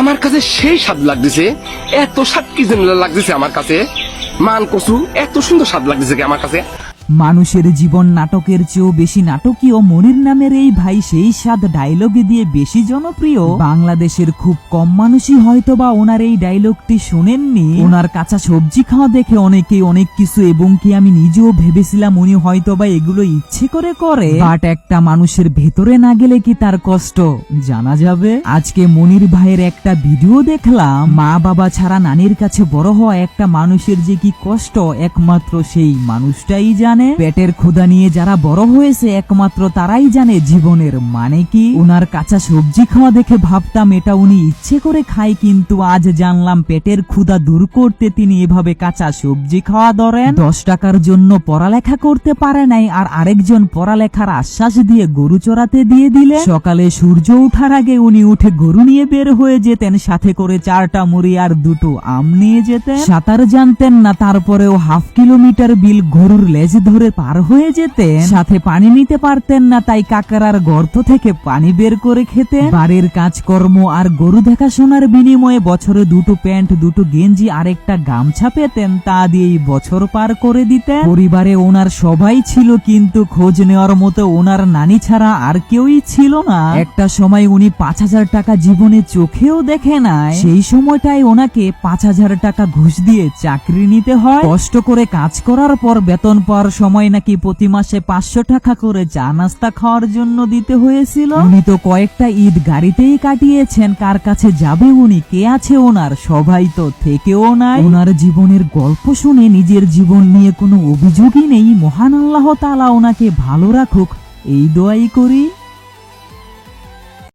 আমার কাছে সেই স্বাদ লাগতেছে। এত স্বাদ কি যেন লাগতেছে আমার কাছে? মান কচু এত সুন্দর স্বাদ লাগতেছে কি আমার কাছে? মানুষের জীবন নাটকের চেয়েও বেশি নাটকীয় মনির নামের এই ভাই সেই স্বাদ ডায়লগে দিয়ে বেশি জনপ্রিয়। বাংলাদেশের খুব কম মানুষই হয়তোবা ওনার এই ডায়লগটি শোনেননি। ওনার কাঁচা সবজি খাওয়া দেখে অনেকেই অনেক কিছু এবং কি আমি নিজেও ভেবেছিলাম উনি হয়তোবা এগুলো ইচ্ছে করে করে। বাট একটা মানুষের ভেতরে না গেলে কি তার কষ্ট? জানা যাবে? আজকে মনির ভাইয়ের একটা ভিডিও দেখলাম। মা বাবা ছাড়া নানির কাছে বড় হওয়া একটা মানুষের যে কি কষ্ট, একমাত্র সেই মানুষটাই জানে। পেটের ক্ষুধা নিয়ে যারা বড় হয়েছে, একমাত্র তারাই জানে জীবনের মানে কি। উনার কাঁচা সবজি খাওয়া দেখে ভাবতাম এটা উনি ইচ্ছে করে খায়, কিন্তু আজ জানলাম পেটের ক্ষুধা দূর করতে তিনি এভাবে কাঁচা সবজি খাওয়া ধরেন। দশ টাকার জন্য পড়ালেখা করতে পারে নাই, আর আরেকজন পড়ালেখার আশ্বাস দিয়ে গরু চড়াতে দিয়ে দিলে সকালে সূর্য ওঠার আগে উনি উঠে গরু নিয়ে বের হয়ে যেতেন, সাথে করে চারটা মুড়ি আর দুটো আম নিয়ে যেতেন। সাঁতার জানতেন না, তারপরেও হাফ কিলোমিটার বিল গরুর লেজ ধরে পার হয়ে যেতেন। সাথে পানি নিতে পারতেন না, তাই কাকারার গর্ত থেকে পানি বের করে খেতেন। বাড়ির কাজকর্ম আর গরু দেখাশোনার বিনিময়ে বছরে দুটো প্যান্ট, দুটো গেঞ্জি আর একটা গামছা পেতেন, তা দিয়েই বছর পার করে দিতেন। পরিবারে ওনার সবাই ছিল, কিন্তু খোঁজ নেওয়ার মতো ওনার নানি ছাড়া আর কেউই ছিল না। একটা সময় উনি পাঁচ হাজার টাকা জীবনে চোখেও দেখে নাই। সেই সময়টাই ওনাকে পাঁচ হাজার টাকা ঘুষ দিয়ে চাকরি নিতে হয়। কষ্ট করে কাজ করার পর বেতন পাওয়ার সময় নাকি প্রতি মাসে পাঁচশো টাকা করে চা নাস্তা খাওয়ার জন্য দিতে হয়েছিল? উনি তো কয়েকটা ঈদ গাড়িতেই কাটিয়েছেন। কার কাছে যাবে উনি? কে আছে ওনার? সবাই তো থেকেও নাই। ওনার জীবনের গল্প শুনে নিজের জীবন নিয়ে কোনো অভিযোগই নেই। মহান আল্লাহ তালা ওনাকে ভালো রাখুক। এই দোয়াই করি।